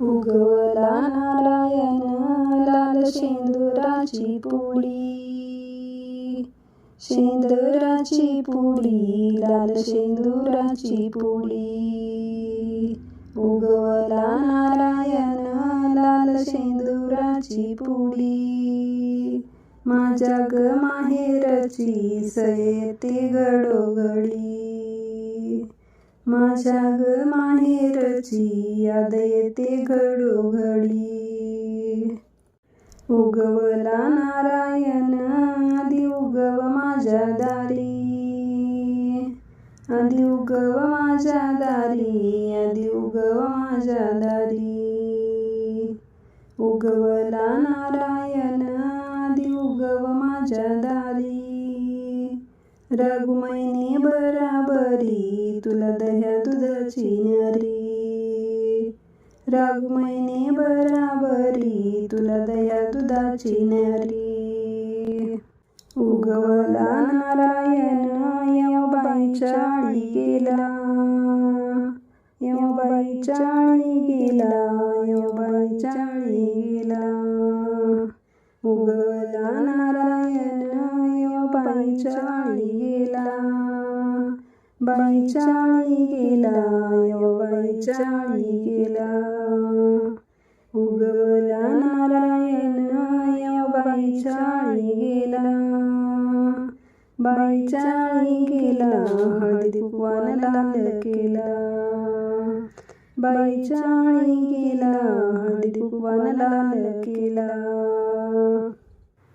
उगवला नारायण लाल शेंदुराची पोळी शेंदुराची पोळी लाल शेंदुराची पोळी उगवला नारायण लाल शेंदुराची पोळी माझ्या ग माहेरची सयते गडोगडी. माझ्या ग माहेरची याद येते घडोघडी. उगवला नारायण आधी उगव माझ्या दारी. आधी उगव माझ्या दारी आधी उगव माझ्या दारी. उगवला नारायण आधी उगव माझ्या दारी. रघुमयनी बराबरी तुला दह्या दुधाची न्यारी. रघुमयनी बराबरी तुला दह्या दुधाची न्यारी. उगवला नारायण यमबाईच्या आळी गेला. यमबाईच्या आळी गेला यमबाईच्या आळी गेला उगवला नारायण बैचाळी गेला बैचाळी गेला यो आळी गेला उगवला नारायण यमबाईच्या आळी गेला बैचाळी गेला हळदी लाल केला. बैचाळी गेला हळदी लाल केला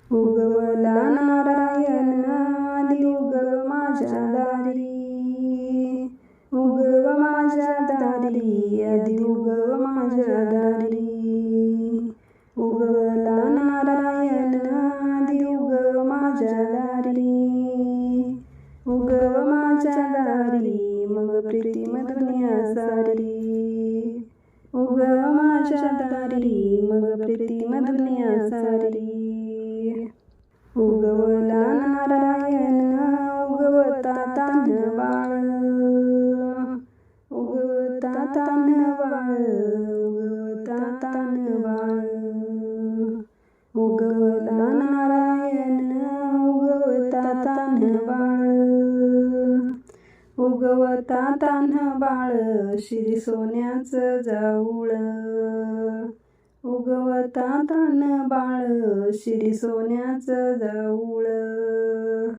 उगवला नारायण आधी उगव माझ्या दारी उगव माझ्या दारी आधी उगव माझ्या दारी उगवला नारायण आधी उगव माझ्या दारी उगव माझ्या दारी मग प्रीतिम दुनिया सारी. उगव माझ्या दारी मग प्रीतिम दुनिया सारी. उगवला नारायण तान बाळ उगवला नारायण उगवता तान बाळ उगवता तान बाळ श्री सोन्याचं जाऊळ उगवता तान बाळ श्री सोन्याचं जाऊळ